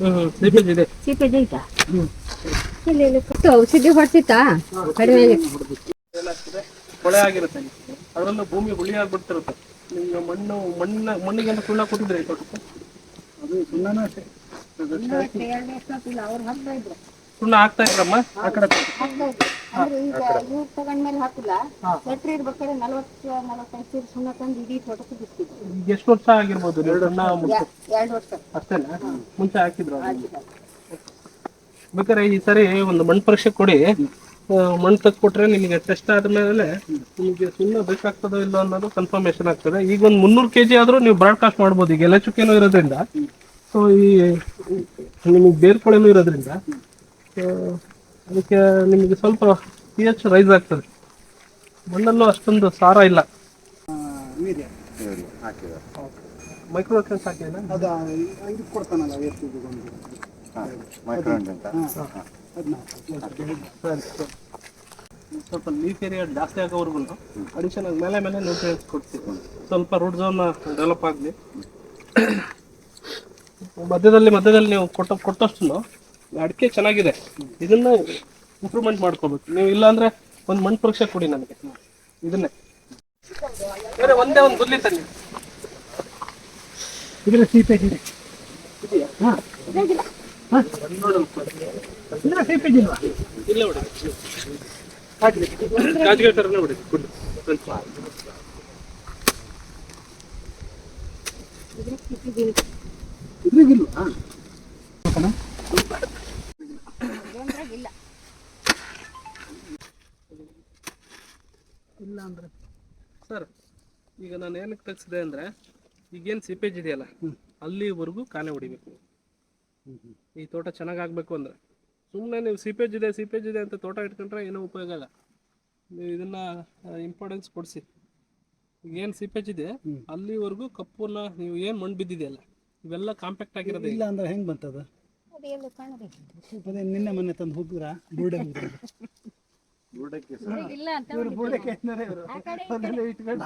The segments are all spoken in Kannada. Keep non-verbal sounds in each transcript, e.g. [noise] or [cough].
ಹ್ಮ್ ಹ್ಮ್ ಸೀಪೇಜ್ ಐತಾ ಇಲ್ಲಿ ಇಲ್ಲಿ. ಕೊಟ್ಟು ಔಷಧಿ ಹೊಡ್ಸಿತ್ತಾ? ಕಡಿಮೆ ಕೊಳೆ ಆಗಿರುತ್ತೆ. ಅದರಲ್ಲೂ ಭೂಮಿ ಹುಳಿ ಆಗ್ಬಿಡ್ತಿರುತ್ತೆ. ನಿಮ್ಗೆ ಮಣ್ಣು ಮಣ್ಣ ಮಣ್ಣಿಗೆ ಸುಣ್ಣ ಕೊಟ್ಟಿದ್ರೆ ಅದು ಸುಣ್ಣನೂ ಅಷ್ಟೇ. ಅವ್ರು ಹಾಕ್ತಾ ಇದ್ರು. ಸುಣ್ಣ ಹಾಕ್ತಾ ಇದ್ರಮ್ಮ? ಆ ಕಡೆ ಅಂದ್ರೆ ಈಗ ಇವ್ರು ತಗೊಂಡ್ಮೇಲೆ ಹಾಕಿಲ್ಲ ಸೆಟ್ರಿ ಇರ್ಬೇಕಾದ್ರೆ ನಲವತ್ತು ನಲವತ್ತೈದು ಸೇರಿ ಸುಣ್ಣ ತಂದು ಇಡೀ ತೋಟಕ್ಕೆ ಬಿಟ್ಟಿದ್ರು ಎಷ್ಟು ವರ್ಷ ಆಗಿರ್ಬೋದು ನೀವು ಸುಣ್ಣ? ಎರಡು ವರ್ಷ. ಅಷ್ಟೇನಾ? ಮುಂಚೆ ಹಾಕಿದ್ರು? ಬೇಕಾದ್ರೆ ಈ ಸರಿ ಒಂದು ಮಣ್ಣು ಪರೀಕ್ಷೆ ಕೊಡಿ. ಆ, ಮಣ್ಣು ತೆಗೆದುಕೊಟ್ರೆ ನಿಮಗೆ ಟೆಸ್ಟ್ ಆದ್ಮೇಲೆ ನಿಮಗೆ ಸುಣ್ಣ ಬೇಕಾಗ್ತದೋ ಇಲ್ಲೋ ಅನ್ನೋದು ಕನ್ಫರ್ಮೇಶನ್ ಆಗ್ತದೆ. ಈಗ ಒಂದು ಮುನ್ನೂರು ಕೆ ಜಿ ಆದರೂ ನೀವು ಬ್ರಾಡ್ಕಾಸ್ಟ್ ಮಾಡ್ಬೋದು. ಈಗ ಎಲೆ ಚುಕ್ಕೆನೂ ಇರೋದ್ರಿಂದ. ಸೊ ಈ ನಿಮಗೆ ಬೇರ್ಕೊಳೆನೂ ಇರೋದ್ರಿಂದ ಅದಕ್ಕೆ ನಿಮಗೆ ಸ್ವಲ್ಪ ಪಿ ಎಚ್ ರೈಸ್ ಆಗ್ತದೆ. ಮಣ್ಣಲ್ಲೂ ಅಷ್ಟೊಂದು ಸಾರ ಇಲ್ಲ. ಮೈಕ್ರೋ ಸ್ವಲ್ಪ ಲೀಫ್ ಏರಿಯಾ ಜಾಸ್ತಿ ಆಗೋವರೆಗೂ ಆಗಿ ಮೇಲೆ ಮೇಲೆ ನ್ಯೂಟ್ರಿಯೆಂಟ್ಸ್ ಕೊಡ್ತೀವಿ. ಸ್ವಲ್ಪ ರೂಟ್ ಝೋನ್ ಡೆವಲಪ್ ಆಗಲಿ. ಮಧ್ಯದಲ್ಲಿ ಮಧ್ಯದಲ್ಲಿ ನೀವು ಕೊಟ್ಟ ಕೊಟ್ಟಷ್ಟು ಅಡಿಕೆ ಚೆನ್ನಾಗಿದೆ. ಇದನ್ನ ಇಂಪ್ರೂವ್ಮೆಂಟ್ ಮಾಡ್ಕೋಬೇಕು. ನೀವು ಇಲ್ಲಾಂದ್ರೆ ಒಂದು ಮಣ್ಣು ಪರೀಕ್ಷೆ ಕೊಡಿ ನನಗೆ. ಇದನ್ನೇ. ಬೇರೆ ಒಂದೇ ಒಂದು ಗುದ್ಲಿ ತನ್ನಿ. ಇದ್ರ ಸೀಪೆ ಇದೆ ಇದ್ರ ಸೀಪೇಜ್ ಇಲ್ವಾ ಇಲ್ಲ ಹೊಡಿ ಗಾಜಿಗೆ ಥರನೇ ಹೊಡಿ ಗುಡ್. ಇದ್ರಿಗಿಲ್ವಾ ಇಲ್ಲ ಇಲ್ಲ ಅಂದ್ರೆ. ಸರ್ ಈಗ ನಾನು ಏನಕ್ಕೆ ತೆಗ್ಸಿದೆ ಅಂದರೆ ಈಗೇನು ಸಿಪೇಜ್ ಇದೆಯಲ್ಲ ಅಲ್ಲಿವರೆಗೂ ಕಾನೆ ಹೊಡಿಬೇಕು. ಈ ತೋಟ ಚೆನ್ನಾಗಾಗಬೇಕು ಅಂದರೆ. ಸುಮ್ಮನೆ ನೀವು ಸಿಪೇಜ್ ಇದೆ ಸಿಪೇಜ್ ಇದೆ ಅಂತ ತೋಟ ಇಟ್ಕೊಂಡ್ರೆ ಏನೂ ಉಪಯೋಗ ಇಲ್ಲ. ನೀವು ಇದನ್ನು ಇಂಪಾರ್ಟೆನ್ಸ್ ಕೊಡಿಸಿ. ಏನು ಸಿಪೇಜ್ ಇದೆ ಅಲ್ಲಿವರೆಗೂ ಕಪ್ಪನ್ನ ನೀವು ಏನು ಮಣ್ಣು ಬಿದ್ದಿದೆಯಲ್ಲ ಇವೆಲ್ಲ ಕಾಂಪ್ಯಾಕ್ಟ್ ಆಗಿರೋದು ಇಲ್ಲ ಅಂದ್ರೆ ಹೆಂಗೆ ಬಂತದ? ಎಲ್ಲೂ ಕಾಣಬೇಕು ಅದೇ ನಿನ್ನೆ ಮೊನ್ನೆ ತಂದು ಹುಗ್ರ ಬುರ್ಡೆ ಇಲ್ಲ ಅಂತ ಇವರು ಬುರ್ಡೆಕೆ ಅಂದರೆ ಇವರು. ಆ ಕಡೆ ಅದನ್ನೆಲ್ಲ ಇಟ್ಕೊಂಡು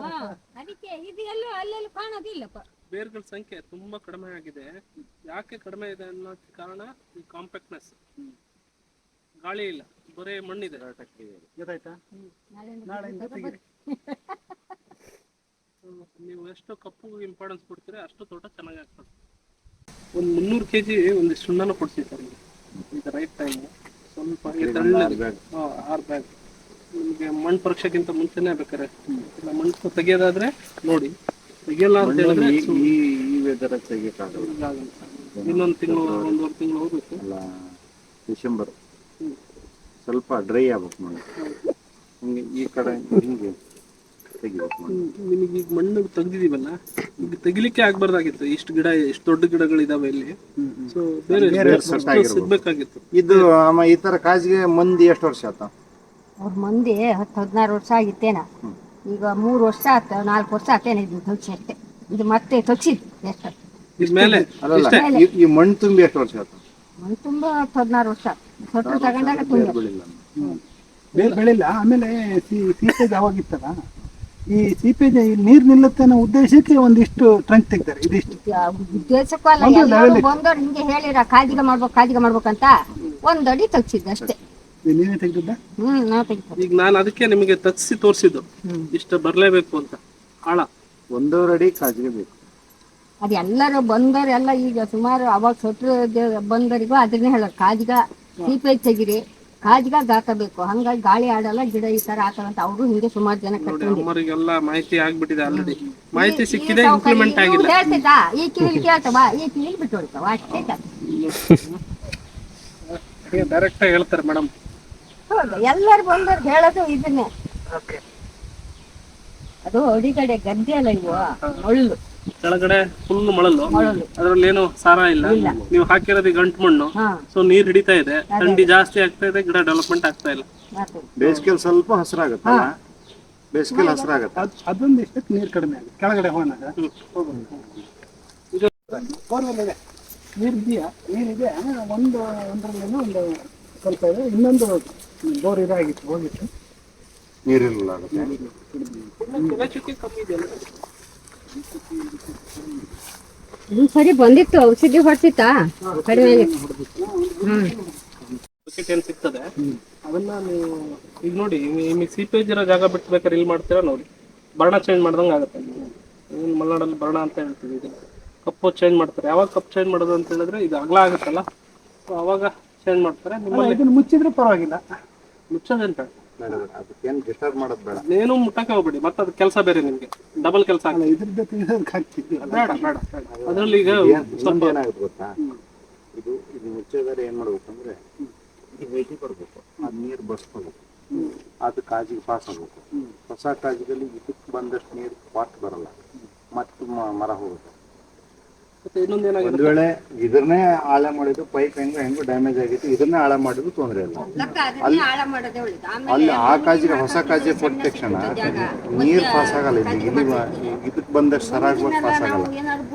ಹಾ, ಅದಕ್ಕೆ ಇದು ಎಲ್ಲೂ. ಅಲ್ಲೆಲ್ಲೂ ಕಾಣೋದಿಲ್ಲಪ್ಪ. ಬೇರ್ಗಳ ಸಂಖ್ಯೆ ತುಂಬಾ ಕಡಿಮೆ ಆಗಿದೆ. ಯಾಕೆ ಕಡಿಮೆ ಇದೆ ಅನ್ನೋ ಕಾರಣ ಈ ಕಾಂಪ್ಯಾಕ್ಟ್ನೆಸ್ ಗಾಳಿ ಇಲ್ಲ ಬರೀ ಮಣ್ಣಿದೆ. ಗೊತ್ತಾಯ್ತಾ? ನಾಳೆಯಿಂದ ತೆಗೀರಿ ಹ್ಮ್. ನೀವು ಎಷ್ಟು ಕಪ್ಪು ಇಂಪಾರ್ಟೆನ್ಸ್ ಕೊಡ್ತೀರಾ ಅಷ್ಟು ತೋಟ ಚೆನ್ನಾಗಿ ಆಗ್ತದೆ. ಒಂದು ಮುನ್ನೂರು ಕೆಜಿ ಒಂದಿಷ್ಟು ಸುಣ್ಣನ ಕೊಡ್ತೀವಿ ಸರ್ ಈಗ ರೈಟ್ ಟೈಮ್ ಸ್ವಲ್ಪ ಆರು ಬ್ಯಾಗ್ ನಿಮಗೆ ಮಣ್ಣು ಪರೀಕ್ಷೆಗಿಂತ ಮುಂಚೆನೇ ಬೇಕಾರೆ ಇಲ್ಲ ಮಣ್ಣು ತೆಗಿಯೋದಾದ್ರೆ ನೋಡಿ. ತೆಗಿಯಲ್ಲ ಅಂತ ಹೇಳಿದ್ರೆ ಈ ಈ ವೆದರ್ ತೆಗಿಯಕ್ಕಾಗಲ್ಲ. ಇನ್ನೊಂದು ತಿಂಗಳು ಒಂದೂವರೆ ತಿಂಗಳು ಹೋಗ್ಬೇಕು. ಅಲ್ಲ ಡಿಸೆಂಬರ್. ಸ್ವಲ್ಪ ಡ್ರೈ ಆಗ್ಬೇಕು ನೋಡಿ ಈ ಕಡೆ ಹಿಂಗೆ. ನಿಮಗೆ ಈಗ ಮಣ್ಣು ತೆಗ್ದಿದೀವಲ್ಲ ಈಗ ತೆಗಿಲಿಕ್ಕೆ ಆಗ್ಬಾರ್ದಾಗಿತ್ತು. ಇಷ್ಟು ಗಿಡ ಇಷ್ಟು ದೊಡ್ಡ ಗಿಡಗಳಿದಾವೆ ಇಲ್ಲಿ. ಸೊ ಬೇರೆ ಸಿಗ್ಬೇಕಾಗಿತ್ತು. ಇದು ಅಮ್ಮ ಈ ತರ ಕಾಜಿಗೆ ಮಂದಿ ಎಷ್ಟು ವರ್ಷ ಆತ? ಅವ್ರ ಮಂದಿ ಹತ್ತು ಹದಿನಾರು ವರ್ಷ ಆಗಿತ್ತೇನ. ಈಗ ಮೂರು ವರ್ಷ ಆತ ನಾಲ್ಕು ವರ್ಷ ಆತೇನ ಇದು ತಗ್ಸಿ ಅಷ್ಟೇ. ಇದು ಮತ್ತೆ ಎಷ್ಟು ಇದ್ಮೇಲೆ ಈ- ಮಣ್ಣು ತುಂಬಿ ಎಷ್ಟು ವರ್ಷ ಆತ? ಮಣ್ಣು ತುಂಬ ಹತ್ತು ಹದಿನಾರು ವರ್ಷ. ತೊಟ್ಟು ತಗೊಂಡಾಗ ತುಂಬ. ಬೆಳಿಲ್ಲ ಬೇರೆ ಬೆಳಿಲ್ಲ ಆಮೇಲೆ ಸಿ- ಸೀಪೇಜ್ ಅವಾಗಿತ್ತಲ್ಲ ಈ ಸೀಪೇಜ್ ನೀರ್ ನಿಲ್ಲುತ್ತೆ ಅನ್ನೋ ಉದ್ದೇಶಕ್ಕೆ ಒಂದಿಷ್ಟು ಟ್ರಂಕ್ ತೆಗ್ದಾರೆ ಇದಿಷ್ಟು. ಉದ್ದೇಶಕ್ಕೂ ಅಲ್ಲ ಎಲ್ಲರೂ ಬಂದವ್ರು ಹಿಂಗೆ ಹೇಳಿರ ಕಾಜಿಗೆ ಮಾಡ್ಬೇಕು ಕಾಜಿಗೆ ಮಾಡ್ಬೇಕಂತ ಒಂದಡಿ ತಗ್ಸಿದ್ದೆ ಅಷ್ಟೇ. ನೀನೇ ತೆಗ್ದಿದ್ದ? ಹ್ಮ್ ನಾ ಈಗ ನಾನು ಅದಕ್ಕೆ ನಿಮಗೆ ತಗ್ಸಿ ತೋರಿಸಿದ್ದು. ಇಷ್ಟ ಬರಲೇಬೇಕು ಅಂತ. ಆಳ. ಒಂದೂವರೆ ಅಡಿ ಕಾಜಿಗೆ ಬೇಕು. ಅದು ಎಲ್ಲರೂ ಬಂದವ್ರು ಎಲ್ಲ ಈಗ ಸುಮಾರು ಅವಾಗ ಸೊಟ್ರು ಬಂದವರಿಗೂ ಅದನ್ನೇ ಹೇಳೋದು ಕಾಜಿಗ ಸೀಪೇಜ್ ತೆಗಿರಿ. ಕಾಜಿಗ ಹಾಕಬೇಕು. ಹಂಗಾಗಿ ಗಾಳಿ ಆಡಲ್ಲ ಗಿಡ ಈ ತರ ಅಂತ ಅವರು ಹಿಂಗೆ ಸುಮಾರು ಜನ ಕಟ್ಕೊಂಡು ಅಮ್ಮರಿಗೆಲ್ಲ ಮಾಹಿತಿ ಆಗ್ಬಿಟ್ಟಿದೆ ಆಲ್ರೆಡಿ ಮಾಹಿತಿ ಸಿಕ್ಕಿದೆ ಇಂಪ್ಲಿಮೆಂಟ್ ಆಗಿಲ್ಲ ಹೇಳ್ತಿದ್ದ ಈ ಕಿವಿಲಿ ಕೇಳ್ತವಾ ಈ ಕಿವಿಲಿ ಬಿಟ್ಟು ಹೊಡಿತಾವ ಅಷ್ಟೇ ಡೈರೆಕ್ಟ್ ಆಗಿ ಹೇಳ್ತಾರೆ ಮೇಡಮ್ ಹೌದು ಎಲ್ಲರೂ ಬಂದವ್ರು ಹೇಳೋದು ಇದನ್ನೇ. ಅದು ಅಡಿಗಡೆ ಗದ್ದೆ ಅಲ್ಲ ಇವು ಮಳ್ಳು. ಕೆಳಗಡೆ ಫುಲ್ ಮಳಲು ಅದ್ರಲ್ಲಿ ಏನು ಸಾರ ಇಲ್ಲ. ನೀವು ಹಾಕಿರೋದು ಗಂಟು ಮಣ್ಣು. ಸೊ ನೀರ್ ಹಿಡಿತಾ ಇದೆ. ಥಂಡಿ ಜಾಸ್ತಿ ಆಗ್ತಾ ಇದೆ ಗಿಡ ಡೆವಲಪ್ಮೆಂಟ್ ಆಗ್ತಾ ಇಲ್ಲ. ಬೇಸಿಗೆ ಬೇಸಿಗೆಲ್ ಸ್ವಲ್ಪ ಹಸಿರಾಗುತ್ತೆ ಬೇಸಿಗೆಲ್ ಹಸಿರಾಗುತ್ತೆ? ಅದ್ ಅದೊಂದು ಇಷ್ಟಕ್ಕೆ ನೀರ್ ಕಡಿಮೆ ಆಗುತ್ತೆ? ಕೆಳಗಡೆ ಹೋನಾಗ ಬೋರ್ವೆಲ್ ಇದೆ ನೀರ್ ಇದೆಯಾ? ನೀರಿದೆ ಒಂದು ಒಂದರಲ್ಲಿ ಒಂದು ಸ್ವಲ್ಪ ಇದೆ. ಇನ್ನೊಂದು ಬೋರ್ ಇದಾಗಿತ್ತು ಹೋಗಿತ್ತು. ನೀರಿಲ್ಲ. ಆಗುತ್ತೆ ಸರಿ ಬಂದಿತ್ತು. ಔಷಧಿ ಹೊಡ್ಸಿತ್ತಾ? ಕಡಿಮೆ ಆಗಿತ್ತು. ಏನ್ ಸಿಗ್ತದೆ? ಅದನ್ನ ನೀವು ಈಗ ನೋಡಿ ನಿಮಗೆ ಸೀಪೇಜ್ ಇರೋ ಜಾಗ ಬಿಟ್ಟು ಬೇಕಾದ್ರೆ ಇಲ್ಲಿ ಮಾಡ್ತೀರಾ ನೋಡಿ? ಬರಣ ಚೇಂಜ್ ಮಾಡ್ದಂಗೆ ಆಗುತ್ತೆ. ಏನು ಮಲೆನಾಡಲ್ಲಿ ಬರಣ ಅಂತ ಹೇಳ್ತೀವಿ ಇದನ್ನ. ಕಪ್ಪು ಚೇಂಜ್ ಮಾಡ್ತಾರೆ. ಯಾವಾಗ ಕಪ್ ಚೇಂಜ್ ಮಾಡೋದು ಅಂತ ಹೇಳಿದ್ರೆ ಇದು ಅಗಲ ಆಗುತ್ತಲ್ಲ? ಸೊ ಅವಾಗ ಚೇಂಜ್ ಮಾಡ್ತಾರೆ. ನಿಮ್ಮಲ್ಲಿ ಇದನ್ನು ಮುಚ್ಚಿದ್ರೆ ಪರವಾಗಿಲ್ಲ. ಮುಚ್ಚೋದೇಂತ ಅದಕ್ಕೇನು ಡಿಸ್ಟರ್ಬ್ ಮಾಡೋದು ಬೇಡ. ಏನು ಮುಟ್ಟಕ್ಕೆ ಹೋಗ್ಬೇಡಿ. ಮತ್ತೆ ಅದು ಕೆಲಸ ಬೇರೆ ನಿಮಗೆ. ಡಬಲ್ ಕೆಲಸ ಆಗಲ್ಲ ಇದ್ರ ಜೊತೆ ಹಾಕ್ತಿದ್ವಿ ಬೇಡ ಬೇಡ ಅದರಲ್ಲಿ ಈಗ ಸ್ವಲ್ಪ ಏನಾಗುತ್ತೆ ಗೊತ್ತಾ? ಇದು ಇದು ಮುಚ್ಚೋದಾರೆ ಏನ್ ಮಾಡ್ಬೇಕಂದ್ರೆ ಅಂದ್ರೆ ಹೈಟಿ ಬರಬೇಕು ಅದು ನೀರು ಬಸ್ಕೋಬೇಕು ಅದು ಕಾಜಿಗೆ ಪಾಸ್ ಆಗ್ಬೇಕು. ಹೊಸ ಕಾಜಿನಲ್ಲಿ ಇದಕ್ಕೆ ಬಂದಷ್ಟು ನೀರು ಪಾಟ್ ಬರಲ್ಲ. ಮತ್ತೆ ಮರ ಹೋಗುತ್ತೆ. ಮತ್ತೆ ಇನ್ನೊಂದು ಏನಾಗಿದೆ ಒಂದ್ ವೇಳೆ ಇದನ್ನೇ ಆಳ ಮಾಡಿದ್ದು ಪೈಪ್ ಹೆಂಗೋ ಹೆಂಗೋ ಡ್ಯಾಮೇಜ್ ಆಗಿತ್ತು ಇದನ್ನೇ ಆಳ ಮಾಡಿದ್ರು ತೊಂದ್ರೆ ಇಲ್ಲ. ಅದನ್ನೇ ಆಳ ಮಾಡೋದೇ ಒಳ್ಳೇದು. ಆಮೇಲೆ ಅಲ್ಲಿ ಆ ಕಾಜಿಗೆ ಹೊಸ ಕಾಜಿ ಕೊಟ್ಟ ತಕ್ಷಣ ನೀರ್ ಪಾಸ್ ಆಗಲ್ಲ ಇಲ್ಲಿ. ಇಲ್ಲಿ ಇದಕ್ಕೆ ಬಂದಷ್ಟು ಸರಾಗವಾಗಿ ಪಾಸ್ ಆಗಲ್ಲ.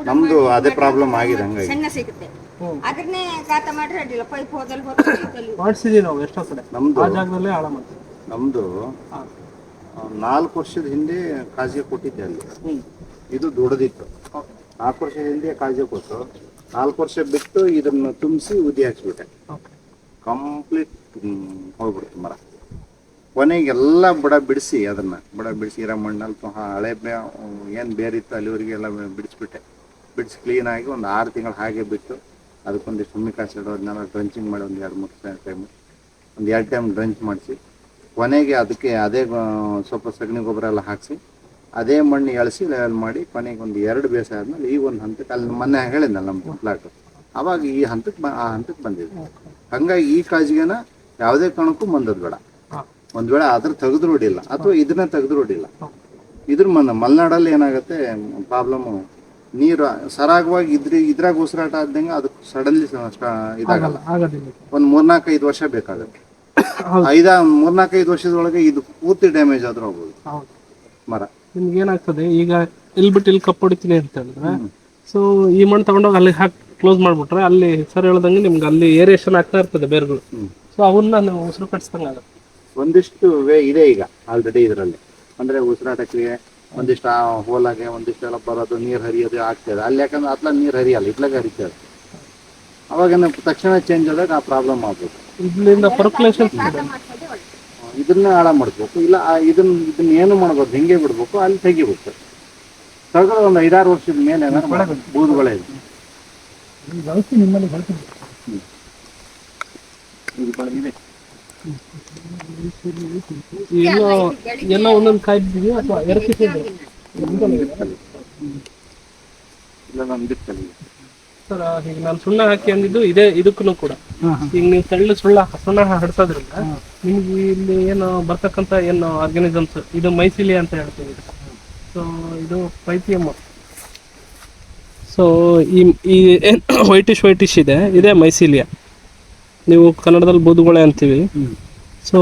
ನಮ್ದು ಅದೇ ಪ್ರಾಬ್ಲಮ್ ಆಗಿದೆ ಹಂಗಾಗಿ. ಸಣ್ಣ ಸಿಗುತ್ತೆ. ಅದನ್ನೇ ಗಾತ ಮಾಡ್ರೆ ಅಡ್ಡಿಲ್ಲ ಪೈಪ್ ಹೋದಲ್ಲಿ ಹೋದಲ್ಲಿ ಮಾಡಿಸಿದೀವಿ ನಾವು ಎಷ್ಟೋ ಕಡೆ ನಮ್ದು ಆ ಜಾಗದಲ್ಲೇ ಹಾಳ ಮಾಡ್ತೀವಿ. ನಮ್ದು ಆ, ನಾಲ್ಕು ವರ್ಷದ ಹಿಂದೆ ಕಾಜಿಗೆ ಕೊಟ್ಟಿದ್ದೆ ಅಲ್ಲಿ. ಇದು ದೊಡ್ಡದಿತ್ತು. ನಾಲ್ಕು ವರ್ಷದ ಹಿಂದೆ ಕಾಜಿ ಕೊಟ್ಟು ನಾಲ್ಕು ವರ್ಷ ಬಿಟ್ಟು ಇದನ್ನ ತುಂಬಿಸಿ ಉದಿ ಹಾಕ್ಸ್ಬಿಟ್ಟೆ. ಕಂಪ್ಲೀಟ್ ಹೋಗ್ಬಿಡ್ತು ಮರ. ಕೊನೆಗೆಲ್ಲ ಬುಡ ಬಿಡಿಸಿ ಅದನ್ನ ಬುಡ ಬಿಡಿಸಿ ಇರೋ ಮಣ್ಣಲ್ಲಿ ಹಳೆ ಬೇ ಏನು ಬೇರಿತ್ತು ಇತ್ತು ಅಲ್ಲಿವರೆಗೆ ಎಲ್ಲ ಬಿಡಿಸ್ಬಿಟ್ಟೆ. ಬಿಡಿಸಿ ಕ್ಲೀನಾಗಿ ಒಂದು ಆರು ತಿಂಗಳು ಹಾಗೆ ಬಿಟ್ಟು ಅದಕ್ಕೊಂದಿಷ್ಟು ಹುಮ್ಮಿ ಕಾಸು ಅದನ್ನೆಲ್ಲ ಡ್ರಂಚಿಂಗ್ ಮಾಡಿ ಒಂದು ಎರಡು ಮೂರು ಟೈಮ್ ಒಂದು ಎರಡು ಟೈಮ್ ಡ್ರಂಚ್ ಮಾಡಿಸಿ. ಕೊನೆಗೆ ಅದಕ್ಕೆ ಅದೇ ಸ್ವಲ್ಪ ಸಗಣಿ ಗೊಬ್ಬರ ಎಲ್ಲ ಹಾಕಿಸಿ. ಅದೇ ಮಣ್ಣು ಎಳಸಿ ಲೆವೆಲ್ ಮಾಡಿ ಕೊನೆಗೆ ಒಂದು ಎರಡು ಬೇಸಾಯ ಆದ್ಮೇಲೆ ಈ ಒಂದು ಹಂತಕ್ಕೆ ಅಲ್ಲಿ ಮೊನ್ನೆ ಹೇಳಿದ್ನಲ್ಲ ನಮ್ಮ ಪ್ಲಾಟ್. ಅವಾಗ ಈ ಹಂತಕ್ಕೆ ಆ ಹಂತಕ್ಕೆ ಬಂದಿದ್ವಿ ಹಂಗಾಗಿ ಈ ಕಾಜಿಗೆನ ಯಾವುದೇ ಕಾರಣಕ್ಕೂ ಮಂದದ್ ಬೇಡ. ಒಂದ್ ವೇಳೆ ಅದ್ರ ತೆಗೆದು ಅಥವಾ ಇದನ್ನ ತೆಗೆದು ಹೊಡಿಲ್ಲ ಇದ್ರ ಮನ್ನ ಮಲ್ನಾಡಲ್ಲಿ ಏನಾಗುತ್ತೆ ಪ್ರಾಬ್ಲಮ್ ನೀರು ಸರಾಗವಾಗಿ ಇದ್ರಿ ಇದ್ರಾಗ ಉಸಿರಾಟ ಆದಂಗೆ ಅದಕ್ಕೆ ಸಡನ್ಲಿ ಇದಾಗಲ್ಲ. ಒಂದು ಮೂರ್ನಾಲ್ಕು ಐದು ವರ್ಷ ಬೇಕಾಗುತ್ತೆ. ಐದ ಮೂರ್ನಾಲ್ಕೈದು ಐದು ವರ್ಷದೊಳಗೆ ಇದು ಪೂರ್ತಿ ಡ್ಯಾಮೇಜ್ ಆದ್ರೂ ಹೋಗ್ಬೋದು ಮರ. ನಿಮ್ಗೆ ಏನಾಗ್ತದೆ ಈಗ ಇಲ್ಲಿ ಬಿಟ್ಟು ಇಲ್ಲಿ ಕಪ್ ಹೊಡಿತೀನಿ ಅಂತ ಹೇಳಿದ್ರೆ ಸೊ ಈ ಮಣ್ಣು ತಗೊಂಡೋಗಿ ಅಲ್ಲಿ ಹಾಕಿ ಕ್ಲೋಸ್ ಮಾಡ್ಬಿಟ್ರೆ ಅಲ್ಲಿ ಸರ್ ಹೇಳ್ದಂಗೆ ನಿಮ್ಗೆ ಅಲ್ಲಿ ಏರಿಯೇಷನ್ ಆಗ್ತಾ ಇರ್ತದೆ ಬೇರ್ಗಳು. ಸೊ ಅವನ್ನ ನಾವು ಉಸಿರು ಕಟ್ಸ್ದಂಗೆ ಆಗುತ್ತೆ. ಒಂದಿಷ್ಟು ವೇ ಇದೆ ಈಗ ಆಲ್ರೆಡಿ ಇದರಲ್ಲಿ. ಅಂದ್ರೆ ಉಸಿರಾಟಕ್ಕೆ ಒಂದಿಷ್ಟು ಆ ಹೋಲಾಗೆ ಒಂದಿಷ್ಟು ಎಲ್ಲ ಬರೋದು ನೀರು ಹರಿಯೋದು ಆಗ್ತದೆ ಅಲ್ಲಿ ಯಾಕಂದ್ರೆ ಅತ್ಲ ನೀರು ಹರಿಯಲ್ಲ ಇಟ್ಲಾಗ ಹರಿತದೆ ಅವಾಗ ತಕ್ಷಣ ಚೇಂಜ್ ಆದಾಗ ಆ ಪ್ರಾಬ್ಲಮ್ ಆಗ್ಬೋದು. ಇದರಿಂದ ಪರ್ಕುಲೇಷನ್ ಇದನ್ನ ಹಾಳ ಮಾಡಿಸ್ಬೇಕು ಇಲ್ಲ ಆ ಇದನ್ನ ಇದನ್ನ ಏನು ಮಾಡ್ಬೋದು ಹೆಂಗೆ ಬಿಡ್ಬೇಕು ಅಲ್ಲಿ ತೆಗಿಬೇಕು. ತೆಗೆದು ಒಂದು ಐದಾರು ವರ್ಷದ ಮೇಲೆ ಏನಾದ್ರು ಬೂದುಗಳೇ ಇದೆ ಔಷಧಿ ನಿಮ್ಮಲ್ಲಿ ಬರ್ತೀನಿ ಇದೆ ಎಲ್ಲೋ ಎಲ್ಲ ಒಂದೊಂದು ಕಾಯಿ ಬಿದ್ದಿದೆಯೋ ಅಥವಾ ಇಲ್ಲ ನಾನು ಬಿತ್ತಲ್ಲಿ ಸರ್ ಈಗ ನಾನು ಸುಣ್ಣ ಹಾಕಿ ಅಂದಿದ್ದು ಇದೇ ಇದಕ್ಕೂ ಕೂಡ. ಈಗ ನೀವು ತೆಳ್ಳು ಸುಳ್ಳ ಸುಣ್ಣ ಹಡ್ಸೋದ್ರಿಂದ ನಿಮ್ಗೆ ಇಲ್ಲಿ ಏನು ಬರ್ತಕ್ಕಂತ ಏನು ಆರ್ಗನಿಸಮ್ಸ್ ಇದು ಮೈಸಿಲಿ ಅಂತ ಹೇಳ್ತೀವಿ. ಸೊ ಇದು ಪೈಪಿಯಮ್ ಸೊ ಈ ಈ ವೈಟಿಶ್ ವೈಟಿಶ್ [coughs] ಇದೆ ಇದೇ ಮೈಸಿಲಿಯ. ನೀವು ಕನ್ನಡದಲ್ಲಿ ಬೂದುಗೊಳೆ ಅಂತೀವಿ. ಸೊ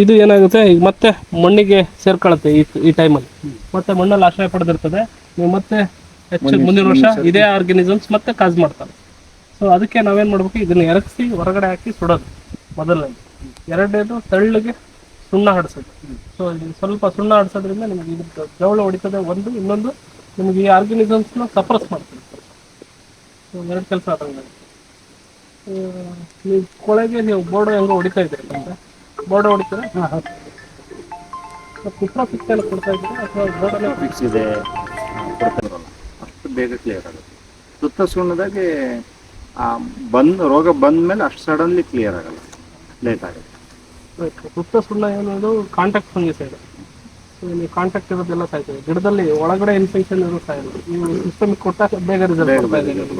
ಇದು ಏನಾಗುತ್ತೆ ಈಗ ಮತ್ತೆ ಮಣ್ಣಿಗೆ ಸೇರ್ಕೊಳ್ಳುತ್ತೆ ಈ ಈ ಟೈಮಲ್ಲಿ ಮತ್ತೆ ಮಣ್ಣಲ್ಲಿ ಆಶ್ರಯ ಪಡೆದಿರ್ತದೆ. ನೀವು ಮತ್ತೆ ಹೆಚ್ಚು ಮುಂದಿನ ವರ್ಷ ಇದೇ ಆರ್ಗನಿಸಮ್ಸ್ ಮತ್ತೆ ಕಾಜ್ ಮಾಡ್ತಾರೆ. ಸೊ ಅದಕ್ಕೆ ನಾವೇನ್ ಮಾಡ್ಬೇಕು? ಇದನ್ನ ಎರಗಿಸಿ ಹೊರಗಡೆ ಹಾಕಿ ಸುಡೋದು ಮೊದಲನೇ ಎರಡನೇದು ತಳ್ಳಿಗೆ ಸುಣ್ಣ ಹಡಿಸೋದು. ಸೊ ಸ್ವಲ್ಪ ಸುಣ್ಣ ಹಡಿಸೋದ್ರಿಂದ ನಿಮಗೆ ಇದು ಜವಳ ಹೊಡಿತದೆ. ಒಂದು ಇನ್ನೊಂದು ನಿಮಗೆ ಈ ಆರ್ಗನಿಸಮ್ಸ್ನ ಸಪ್ರೆಸ್ ಮಾಡ್ತೀವಿ ಸೊ ಎರಡು ಕೆಲಸ ಆದಂಗೆ ನೀವು ಕೊಳೆಗೆ ನೀವು ಬೋರ್ಡ್ ಹೆಂಗ ಹೊಡಿತಾ ಇದ್ದೀರಿ ಬೋರ್ಡ್ ಹೊಡಿತಾರೆ? ಕುಟ್ರ ಫಿಕ್ಸ್ ಎಲ್ಲ ಕೊಡ್ತಾ ಇದ್ರೆ ಅಥವಾ ಬೋರ್ಡಲ್ಲೇ ಫಿಕ್ಸ್ ಇದೆ. ಅಷ್ಟು ಬೇಗ ಕ್ಲಿಯರ್ ಆಗುತ್ತೆ. ಸುತ್ತ ಸುಣ್ಣದಾಗೆ ಆ ಬಂದ್ ರೋಗ ಬಂದ ಮೇಲೆ ಅಷ್ಟು ಸಡನ್ಲಿ ಕ್ಲಿಯರ್ ಆಗಲ್ಲ. ಲೇಟ್ ಆಗುತ್ತೆ. ಸುತ್ತ ಸುಣ್ಣ ಏನದು ಕಾಂಟ್ಯಾಕ್ಟ್ ಫಂಗಿಸೈಡ್ ನೀವು ಕಾಂಟ್ಯಾಕ್ಟ್ ಇರೋದೆಲ್ಲ ಸಾಯ್ತದೆ. ಗಿಡದಲ್ಲಿ ಒಳಗಡೆ ಇನ್ಫೆಕ್ಷನ್ ಇರೋ ಸಾಯಿಲ್ಲ ನೀವು ಸಿಸ್ಟಮಿಗೆ ಕೊಟ್ಟಾಗ ಬೇಗ ರಿಸಲ್ಟ್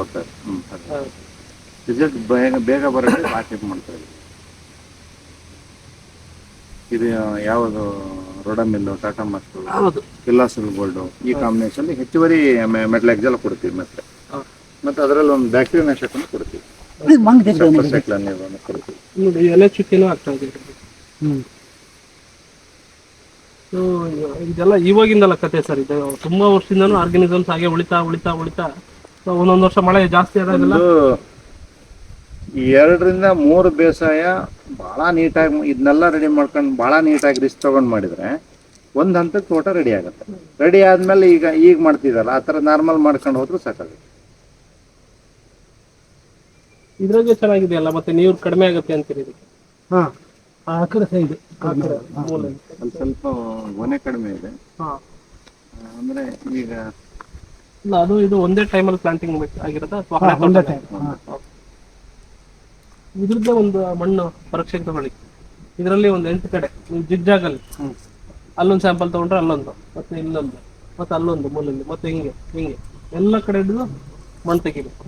ಬರ್ತಾರೆ ರಿಸಲ್ಟ್ ಬೇಗ ಬೇಗ ಬರೋಕ್ಕೆ ಪಾರ್ಟಿ ಮಾಡ್ತಾರೆ ಇದು ಯಾವುದು? ರೋಡಮಿಲ್ಲು ಟಾಟಾ ಮಸ್ತು ಹೌದು. ಕಿಲ್ಲಾಸಲ್ ಗೋಲ್ಡ್ ಈ ಕಾಂಬಿನೇಷನ್ ಹೆಚ್ಚುವರಿ ಮೆಟ್ಲೆಕ್ಸೆಲ್ಲ ಕೊಡ್ತೀವಿ ಮತ್ತೆ. ಮತ್ತೆ ಅದರಲ್ಲಿ ಒಂದು ಬ್ಯಾಕ್ಟೀರಿಯಾ ನಾಶಕನು ಕೊಡ್ತೀವಿ. ಕೊಡ್ತೀವಿ. ನೋಡಿ ಎಲೆ ಚುಕ್ಕಿನೂ ಆಗ್ತಾ ಇದೆ. ಸೊ ಇದೆಲ್ಲ ಇವಾಗಿಂದಲ್ಲ ಕತೆ ಸರ್. ಇದು ತುಂಬಾ ವರ್ಷದಿಂದನೂ ಆರ್ಗನಿಸಮ್ಸ್ ಹಾಗೆ ಉಳಿತಾ ಉಳಿತಾ ಉಳಿತಾ ಸೊ ಒಂದೊಂದು ವರ್ಷ ಮಳೆ ಜಾಸ್ತಿ ಆದಾಗೆಲ್ಲ ಎರಡರಿಂದ ಮೂರು ಬೇಸಾಯ ಬಹಳ ನೀಟಾಗಿ ಇದನ್ನೆಲ್ಲ ರೆಡಿ ಮಾಡ್ಕೊಂಡು ಬಹಳ ನೀಟಾಗಿ ರಿಸ್ಕ್ ತಗೊಂಡ್ ಮಾಡಿದ್ರೆ ಒಂದು ಹಂತಕ್ಕೆ ತೋಟ ರೆಡಿ ಆಗುತ್ತೆ. ರೆಡಿ ಆದ್ಮೇಲೆ ಈಗ ಈಗ ಮಾಡ್ತಿದಲ್ಲ ಆ ಥರ ನಾರ್ಮಲ್ ಮಾಡ್ಕೊಂಡು ಹೋದ್ರೂ ಸಾಕಾಗುತ್ತೆ. ಇದ್ರಾಗೆ ಚೆನ್ನಾಗಿದೆಯಲ್ಲ ಮತ್ತೆ ನೀರು ಕಡಿಮೆ ಆಗುತ್ತೆ ಅಂತೀರಿ ಇದಕ್ಕೆ? ಹಾ. ಆ ಕಡೆ ಸೈಡ್ ಒಂದು ಸ್ವಲ್ಪ ಒನೆ ಕಡಿಮೆ ಇದೆ. ಹಾ. ಅಂದ್ರೆ ಈಗ ಇಲ್ಲ ಅದು ಇದು ಒಂದೇ ಟೈಮಲ್ಲಿ ಪ್ಲಾಂಟಿಂಗ್ ಆಗಿರತ್ತ? ಅಥವಾ ಒಂದೇ ತೋಟದ? ಇದ್ರದ್ದೇ ಒಂದು ಮಣ್ಣು ಪರೀಕ್ಷೆ ತಗೊಳ್ಳಿ. ಇದರಲ್ಲಿ ಒಂದು ಎಂಟು ಕಡೆ ನೀವು ಜಿಗ್ಜಾಗಲ್ಲಿ. ಅಲ್ಲೊಂದು ಸ್ಯಾಂಪಲ್ ತಗೊಂಡ್ರೆ ಅಲ್ಲೊಂದು ಮತ್ತೆ ಇಲ್ಲೊಂದು ಮತ್ತೆ ಅಲ್ಲೊಂದು ಮೂಲಲ್ಲಿ ಮತ್ತೆ ಹಿಂಗೆ ಹಿಂಗೆ. ಎಲ್ಲ ಕಡೆ ಹಿಡಿದು ಮಣ್ಣು ತೆಗಿಬೇಕು.